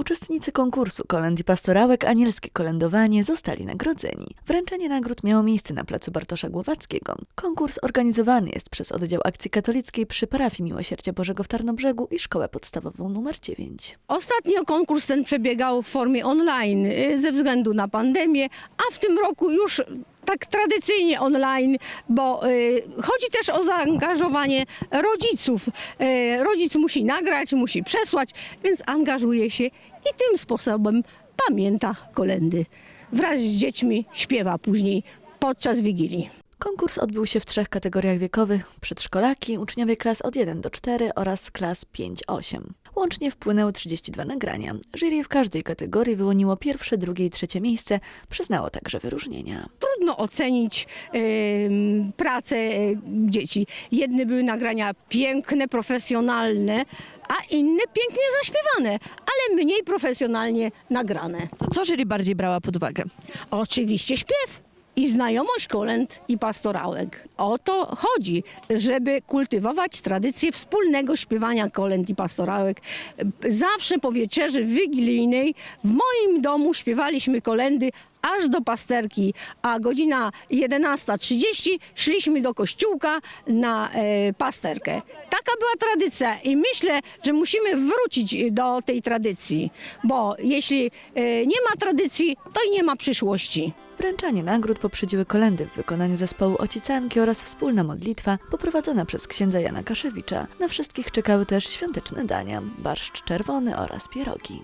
Uczestnicy konkursu kolęd i pastorałek Anielskie Kolędowanie zostali nagrodzeni. Wręczenie nagród miało miejsce na placu Bartosza Głowackiego. Konkurs organizowany jest przez Oddział Akcji Katolickiej przy parafii Miłosierdzia Bożego w Tarnobrzegu i Szkołę Podstawową nr 9. Ostatnio konkurs ten przebiegał w formie online y, ze względu na pandemię, a w tym roku już tak tradycyjnie online, bo y, chodzi też o zaangażowanie rodziców. Y, rodzic musi nagrać, musi przesłać, więc angażuje się i tym sposobem pamięta kolendy. Wraz z dziećmi śpiewa później podczas Wigilii. Konkurs odbył się w trzech kategoriach wiekowych: przedszkolaki, uczniowie klas od 1 do 4 oraz klas 5-8. Łącznie wpłynęły 32 nagrania. Jury w każdej kategorii wyłoniło pierwsze, drugie i trzecie miejsce, przyznało także wyróżnienia. trudno ocenić pracę e, dzieci. Jedne były nagrania piękne, profesjonalne, a inne pięknie zaśpiewane, ale mniej profesjonalnie nagrane. To co jury bardziej brała pod uwagę? Oczywiście śpiew. I znajomość kolęd i pastorałek. O to chodzi, żeby kultywować tradycję wspólnego śpiewania kolęd i pastorałek. Zawsze po wieczerzy wigilijnej w moim domu śpiewaliśmy kolendy aż do pasterki, a godzina 11.30 szliśmy do kościółka na e, pasterkę. Taka była tradycja i myślę, że musimy wrócić do tej tradycji, bo jeśli e, nie ma tradycji, to i nie ma przyszłości. Wręczanie nagród poprzedziły kolendy w wykonaniu zespołu Ocicanki oraz wspólna modlitwa poprowadzona przez księdza Jana Kaszewicza. Na wszystkich czekały też świąteczne dania, barszcz czerwony oraz pierogi.